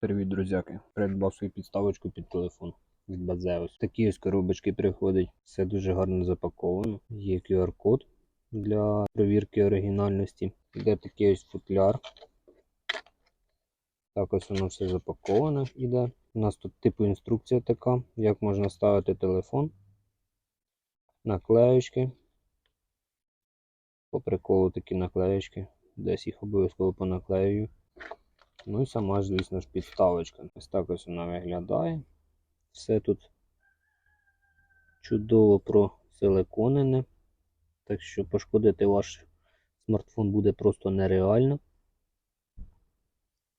Привіт, друзяки. Придбав свою підставочку під телефон від Базеус. Такі ось коробочки приходять. Все дуже гарно запаковано. Є QR-код для перевірки оригінальності. Іде такий ось футляр. Так ось воно все запаковане іде. У нас тут типу інструкція така, як можна ставити телефон. Наклеючки. По приколу такі наклеючки. Десь їх обов'язково понаклею. Ну і сама ж, звісно ж, підставочка. Ось так ось вона виглядає. Все тут чудово просиликонене. Так що пошкодити ваш смартфон буде просто нереально.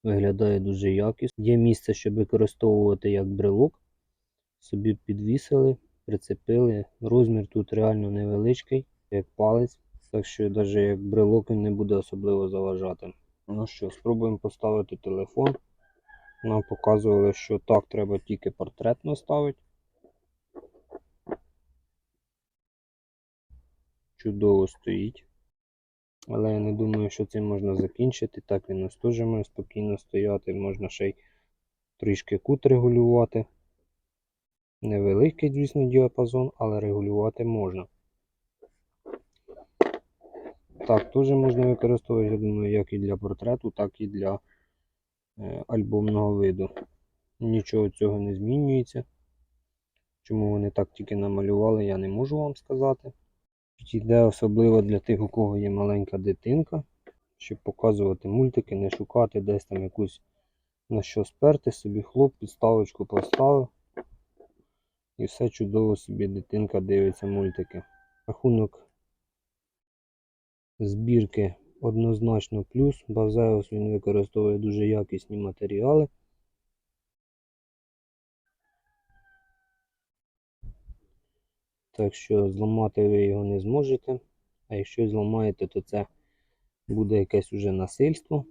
Виглядає дуже якісно. Є місце, щоб використовувати як брелок. Собі підвісили, прицепили. Розмір тут реально невеличкий, як палець. Так що навіть як брелок він не буде особливо заважати. Ну що, спробуємо поставити телефон. Нам показували, що так треба тільки портретно ставити. Чудово стоїть. Але я не думаю, що цим можна закінчити. Так він ось теж має спокійно стояти. Можна ще й трішки кут регулювати. Невеликий, звісно, діапазон, але регулювати можна. Так, теж можна використовувати, я думаю, як і для портрету, так і для е, альбомного виду. Нічого цього не змінюється. Чому вони так тільки намалювали, я не можу вам сказати. Йде особливо для тих, у кого є маленька дитинка, щоб показувати мультики, не шукати десь там якусь на що сперти, собі хлоп, підставочку поставив. І все чудово собі дитинка дивиться мультики. Рахунок збірки однозначно плюс. Базеус він використовує дуже якісні матеріали. Так що зламати ви його не зможете. А якщо зламаєте, то це буде якесь уже насильство.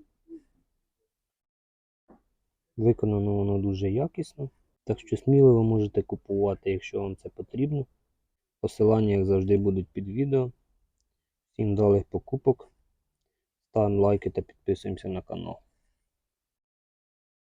Виконано воно дуже якісно. Так що сміливо можете купувати, якщо вам це потрібно. Посилання, як завжди, будуть під відео. Всім вдалих покупок. Ставимо лайки та підписуємося на канал.